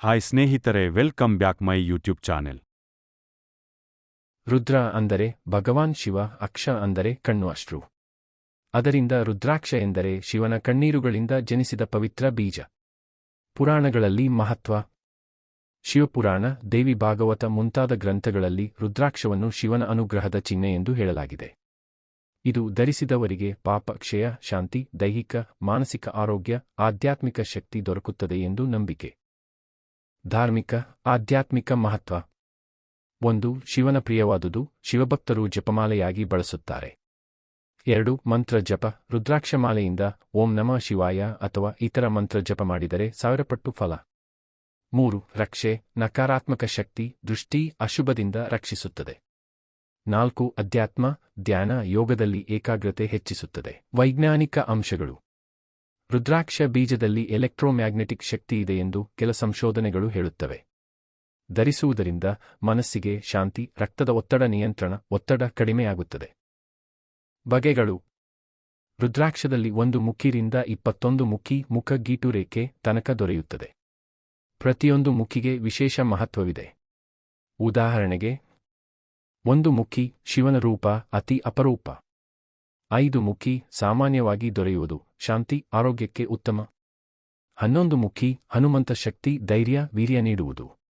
Hi ಸ್ನೇಹಿತರೆ, welcome back my YouTube channel. Rudra ಅಂದರೆ ಭಗವಾನ್ ಶಿವ, ಅಕ್ಷ ಅಂದರೆ ಕಣ್ಣು ಅಶ್ರು. ಅದರಿಂದ ರುದ್ರಾಕ್ಷ ಎಂದರೆ ಶಿವನ ಕಣ್ಣೀರುಗಳಿಂದ ಜನಿಸಿದ ಪವಿತ್ರ ಬೀಜ. ಪುರಾಣಗಳಲ್ಲಿ ಮಹತ್ವ. ಶಿವಪುರಾಣ, ದೇವಿ ಭಾಗವತ ಮುಂತಾದ ಗ್ರಂಥಗಳಲ್ಲಿ ರುದ್ರಾಕ್ಷವನ್ನು ಶಿವನ ಅನುಗ್ರಹದ ಚಿಹ್ನೆ ಎಂದು ಹೇಳಲಾಗಿದೆ. ಇದು ಧರಿಸಿದವರಿಗೆ ಪಾಪ, ಕ್ಷಯ, ಶಾಂತಿ, ದೈಹಿಕ, ಮಾನಸಿಕ ಆರೋಗ್ಯ, ಆಧ್ಯಾತ್ಮಿಕ ಶಕ್ತಿ ದೊರಕುತ್ತದೆ ಎಂದು ನಂಬಿಕೆ. ಧಾರ್ಮಿಕ, ಆಧ್ಯಾತ್ಮಿಕ ಮಹತ್ವ. ಒಂದು, ಶಿವನ ಪ್ರಿಯವಾದುದು, ಶಿವಭಕ್ತರು ಜಪಮಾಲೆಯಾಗಿ ಬಳಸುತ್ತಾರೆ. ಎರಡು, ಮಂತ್ರ ಜಪ ರುದ್ರಾಕ್ಷಮಾಲೆಯಿಂದ ಓಂ ನಮಃ ಶಿವಾಯ ಅಥವಾ ಇತರ ಮಂತ್ರ ಜಪ ಮಾಡಿದರೆ ಸಾವಿರ ಪಟ್ಟು ಫಲ. ಮೂರು, ರಕ್ಷೆ, ನಕಾರಾತ್ಮಕ ಶಕ್ತಿ, ದೃಷ್ಟಿ, ಅಶುಭದಿಂದ ರಕ್ಷಿಸುತ್ತದೆ. ನಾಲ್ಕು, ಅಧ್ಯಾತ್ಮ, ಧ್ಯಾನ ಯೋಗದಲ್ಲಿ ಏಕಾಗ್ರತೆ ಹೆಚ್ಚಿಸುತ್ತದೆ. ವೈಜ್ಞಾನಿಕ ಅಂಶಗಳು. ರುದ್ರಾಕ್ಷ ಬೀಜದಲ್ಲಿ ಎಲೆಕ್ಟ್ರೋಮ್ಯಾಗ್ನೆಟಿಕ್ ಶಕ್ತಿ ಇದೆ ಎಂದು ಕೆಲ ಸಂಶೋಧನೆಗಳು ಹೇಳುತ್ತವೆ. ಧರಿಸುವುದರಿಂದ ಮನಸ್ಸಿಗೆ ಶಾಂತಿ, ರಕ್ತದ ಒತ್ತಡ ನಿಯಂತ್ರಣ, ಒತ್ತಡ ಕಡಿಮೆಯಾಗುತ್ತದೆ. ಬಗೆಗಳು. ರುದ್ರಾಕ್ಷದಲ್ಲಿ ಒಂದು ಮುಖಿರಿಂದ ಇಪ್ಪತ್ತೊಂದು ಮುಖಿ ಮುಖಗೀಟು ರೇಖೆ ತನಕ ದೊರೆಯುತ್ತದೆ. ಪ್ರತಿಯೊಂದು ಮುಖಿಗೆ ವಿಶೇಷ ಮಹತ್ವವಿದೆ. ಉದಾಹರಣೆಗೆ, ಒಂದು ಮುಖಿ ಶಿವನ ರೂಪ ಅತಿ ಅಪರೂಪ. ಐದು ಮುಖಿ ಸಾಮಾನ್ಯವಾಗಿ ದೊರೆಯುವುದು ಶಾಂತಿ ಆರೋಗ್ಯಕ್ಕೆ ಉತ್ತಮ. ಹನ್ನೊಂದು ಮುಖಿ ಹನುಮಂತ ಶಕ್ತಿ ಧೈರ್ಯ ವೀರ್ಯ ನೀಡುವುದು.